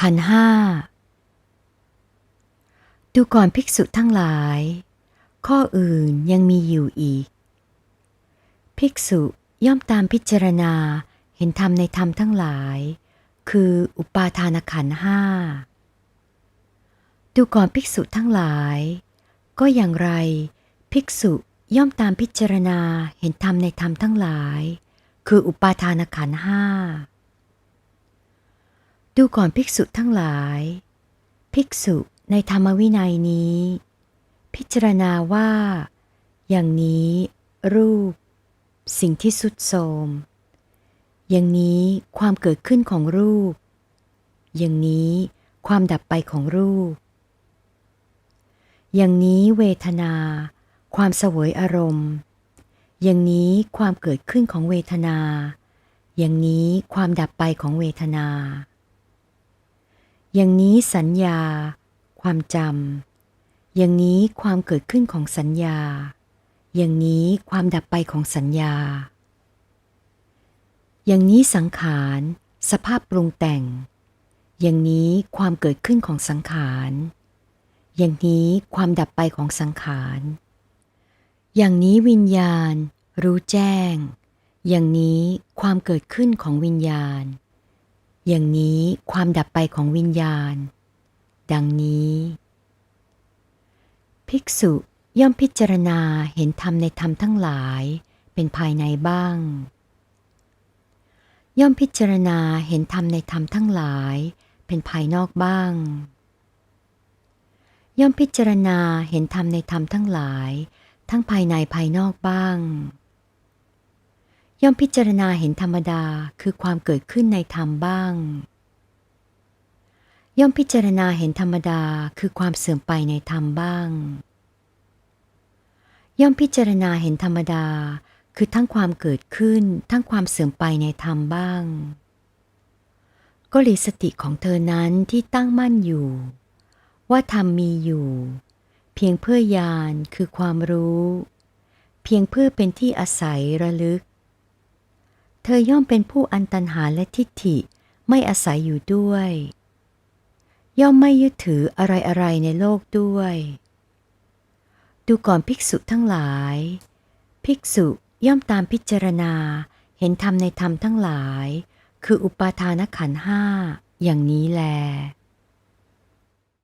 ขันห้า ดูก่อนภิกษุทั้งหลาย ข้ออื่นยังมีอยู่อีก ภิกษุย่อมตามพิจารณาเห็นธรรมในธรรมทั้งหลาย คืออุปาทานขันห้า ดูก่อนภิกษุทั้งหลาย ก็อย่างไร ภิกษุย่อมตามพิจารณาเห็นธรรมในธรรมทั้งหลาย คืออุปาทานขันห้า ดูก่อนภิกษุทั้งหลาย ภิกษุในธรรมวินัยนี้ พิจารณาว่า อย่างนี้รูป สิ่งที่สุดโทมอย่างนี้ความเกิดขึ้นของรูป อย่างนี้ความดับไปของรูป อย่างนี้เวทนา ความเสวยอารมณ์ อย่างนี้ความเกิดขึ้นของเวทนา อย่างนี้ความดับไปของเวทนา อย่างนี้สัญญา ความจำอย่างนี้ความเกิดขึ้นของสัญญา อย่างนี้ความดับไปของสัญญา อย่างนี้สังขาร สภาพปรุงแต่ง อย่างนี้ความเกิดขึ้นของสังขาร อย่างนี้ความดับไปของสังขาร อย่างนี้วิญญาณ รู้แจ้ง อย่างนี้ความเกิดขึ้นของวิญญาณ อย่างนี้ความดับไปของวิญญาณ ดังนี้ ภิกษุย่อมพิจารณาเห็นธรรมในธรรมทั้งหลายเป็นภายในบ้าง ย่อมพิจารณาเห็นธรรมในธรรมทั้งหลายเป็นภายนอกบ้าง ย่อมพิจารณาเห็นธรรมในธรรมทั้งหลาย ทั้งภายในภายนอกบ้าง ย่อมพิจารณาเห็นธรรมดาคือความเกิดขึ้นในธรรมบ้าง ย่อมพิจารณาเห็นธรรมดาคือความเสื่อมไปในธรรมบ้าง ย่อมพิจารณาเห็นธรรมดาคือทั้งความเกิดขึ้นทั้งความเสื่อมไปในธรรมบ้าง ก็หลีสติของเธอนั้นที่ตั้งมั่นอยู่ ว่าธรรมมีอยู่ เพียงเพื่อญาณคือความรู้ เพียงเพื่อเป็นที่อาศัยระลึก เธอย่อมเป็นผู้อันตันหาและทิฏฐิไม่อาศัยอยู่ด้วย ย่อมไม่ยึดถืออะไรๆในโลกด้วย ดูก่อนภิกษุทั้งหลาย ภิกษุย่อมตามพิจารณาเห็นธรรมในธรรมทั้งหลาย คืออุปาทานขันห้าอย่างนี้แล